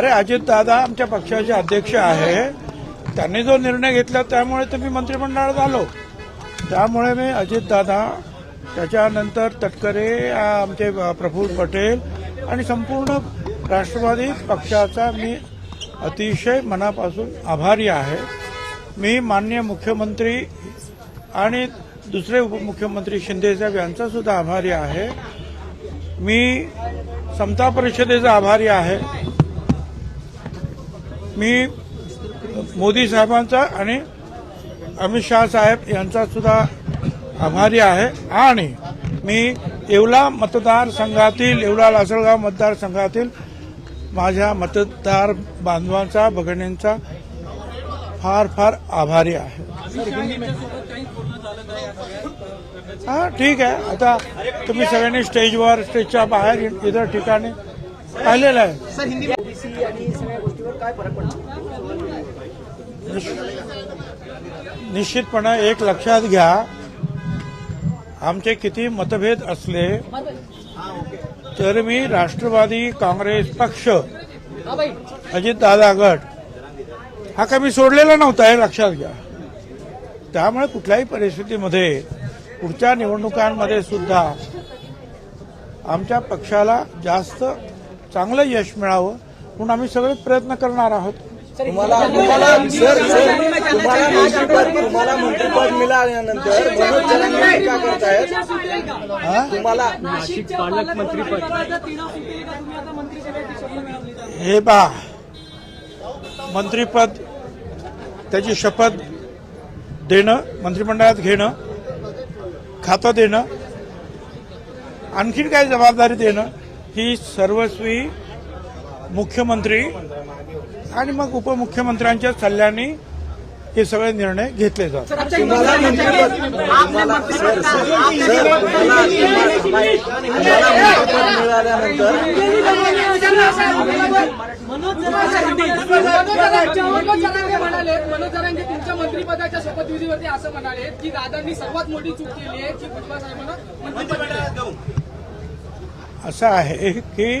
अरे अजित दादा आमच्या पक्षाचे अध्यक्ष आहे. त्यांनी जो निर्णय घेतला त्यामुळे तर मी मंत्रिमंडळात आलो. त्यामुळे मी अजित दादा त्याच्यानंतर तटकरे आमचे प्रफुल्ल पटेल आणि संपूर्ण राष्ट्रवादी पक्षाचा मी अतिशय मनापासून आभारी आहे. मी माननीय मुख्यमंत्री आणि दुसरे उपमुख्यमंत्री शिंदेसाहेब यांचा सुद्धा आभारी आहे. मी समता परिषदेचा आभारी आहे. मी मोदी साहेबांचा आणि अमित शहा साहेब यांचा सुद्धा आभारी आहे. आणि मी येवला मतदारसंघातील येवला लासलगाव मतदारसंघातील माझ्या मतदार बांधवांचा भगिनींचा फार फार आभारी आहे. हा ठीक आहे. आता तुम्ही सगळ्यांनी स्टेजवर स्टेजच्या बाहेर इतर ठिकाणी पाहिलेलं आहे. काय फरक पडतो? निश्चितपणे एक लक्षात घ्या आमचे किती मतभेद असले तर मी राष्ट्रवादी काँग्रेस पक्ष अजितदादा गट हा काय मी सोडलेला नव्हता हे लक्षात घ्या. त्यामुळे कुठल्याही परिस्थितीमध्ये पुढच्या निवडणुकांमध्ये सुद्धा आमच्या पक्षाला जास्त चांगलं यश मिळावं म्हणून आम्ही सगळे प्रयत्न करणार आहोत. तुम्हाला तुम्हाला मंत्रिपद तुम्हाला मंत्रिपद मिळाल्यानंतर मनोज जरांगे टीका करतायत? हा? तुम्हाला नाशिक पालकमंत्रीपद हे पा मंत्रीपद त्याची शपथ देणं मंत्रिमंडळात घेणं खातं देणं आणखीन काय जबाबदारी देणं ही सर्वस्वी मुख्यमंत्री आणि मग उपमुख्यमंत्र्यांच्या सल्ल्याने हे सगळे निर्णय घेतले जातात. तुम्हाला मंत्रिपद तुम्हाला सर सर सर तुम्हाला तुम्हाला मंत्रिपद मिळाल्यानंतर म्हणाले मनोज जरांगे तुमच्या मंत्रिपदाच्या शपथविधीवरती असं म्हणाले की दादांनी सर्वात मोठी चूक केली आहे की भुजबळ साहेबांना मंत्रिपद देऊन असं आहे की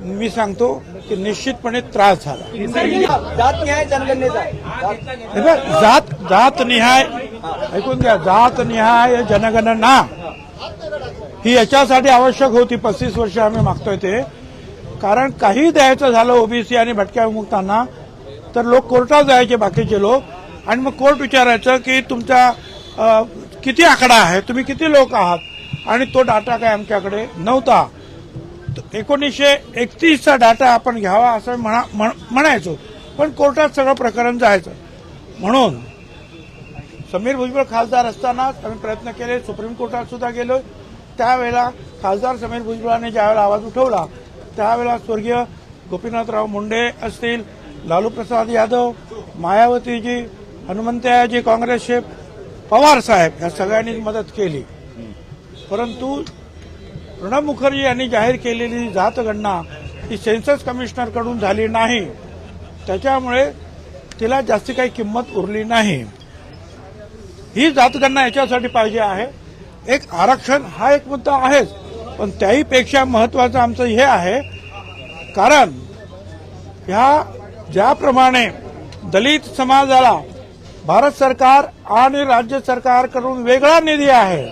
मी सांगतो की निश्चितपणे त्रास झाला. जात न्याय जनगणनेचा. जात- जात निहाय ऐकून घ्या जात निहाय जनगणना. ही याच्यासाठी आवश्यक होती पस्तीस वर्ष आम्ही मागतोय ते. कारण काही द्यायचं झालं ओबीसी आणि भटक्या विमुक्तांना तर लोक कोर्टात जायचे बाकीचे लोक. आणि मग कोर्ट विचारायचं की तुमचा किती आकडा आहे? तुम्ही किती लोक आहात? आणि तो डाटा काय आमच्याकडे नव्हता. एकोणीसशे एकतीसचा डाटा आपण घ्यावा असं म्हणा म्हण- म्हणायचो. पण कोर्टात सगळं प्रकरण जायचं. म्हणून समीर भुजबळ खासदार असतानाच आम्ही प्रयत्न केले सुप्रीम कोर्टात सुद्धा गेलो. त्यावेळेला खासदार समीर भुजबळांनी ज्यावेळेला आवाज उठवला त्यावेळेला स्वर्गीय गोपीनाथराव मुंडे असतील लालू प्रसाद यादव मायावतीजी हनुमंतयाजी काँग्रेसचे पवार साहेब या सगळ्यांनी मदत केली. परंतु प्रणब मुखर्जी यांनी जाहीर केलेली जातगणना ही सेन्सस कमिशनरकडून झाली नाही. त्याच्यामुळे तिला जास्ती काही किंमत उरली नाही. ही जातगणना याच्यासाठी पाहिजे आहे. एक आरक्षण हा एक मुद्दा आहेच पण त्याहीपेक्षा महत्वाचं आमचं हे आहे कारण ह्या ज्याप्रमाणे दलित समाजाला भारत सरकार आणि राज्य सरकारकडून वेगळा निधी आहे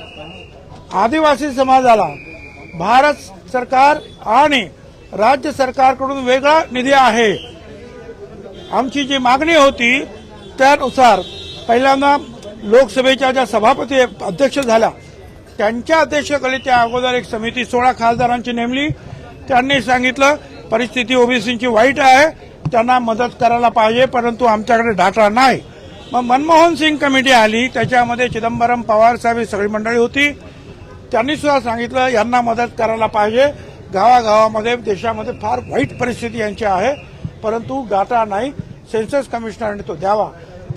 आदिवासी समाजाला भारत सरकार आणि राज्य सरकारकडून वेगळा निधी आहे. आमची जी मागणी होती त्यानुसार पहिल्यांदा लोकसभेच्या ज्या सभापती अध्यक्ष झाल्या त्यांच्या अध्यक्षतेखाली त्या अगोदर एक समिती सोळा खासदारांची नेमली. त्यांनी सांगितलं परिस्थिती ओबीसीची वाईट आहे त्यांना मदत करायला पाहिजे परंतु आमच्याकडे डाटा नाही. मग मनमोहन सिंग कमिटी आली त्याच्यामध्ये चिदंबरम पवार साहेब ही सगळी मंडळी होती. त्यांनी सुद्धा सांगितलं यांना मदत करायला पाहिजे. गावागावामध्ये देशामध्ये फार वाईट परिस्थिती यांची आहे. परंतु डाटा नाही सेन्सस कमिशनरने तो द्यावा.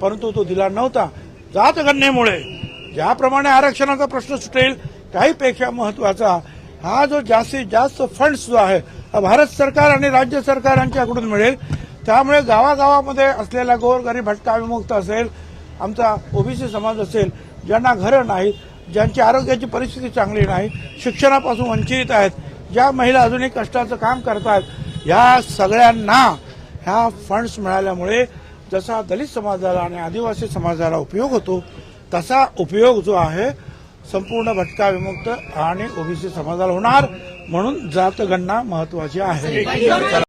परंतु तो दिला नव्हता. जातगणनेमुळे ज्याप्रमाणे आरक्षणाचा प्रश्न सुटेल काहीपेक्षा महत्त्वाचा हा जो जास्तीत जास्त फंड्स जो आहे भारत सरकार आणि राज्य सरकार यांच्याकडून मिळेल. त्यामुळे गावागावामध्ये असलेला गोरगरीब भटका विमुक्त असेल आमचा ओबीसी समाज असेल ज्यांना घरं नाहीत ज्यांची आरोग्याची परिस्थिती चांगली नाही शिक्षणापासून वंचित आहेत ज्या महिला अजूनही कष्टाचं काम करतात ह्या सगळ्यांना ह्या फंड्स मिळाल्यामुळे जसा दलित समाजाला आणि आदिवासी समाजाला उपयोग होतो तसा उपयोग जो आहे संपूर्ण भटका विमुक्त आणि ओबीसी समाजाला होणार म्हणून जातगणना महत्वाची आहे.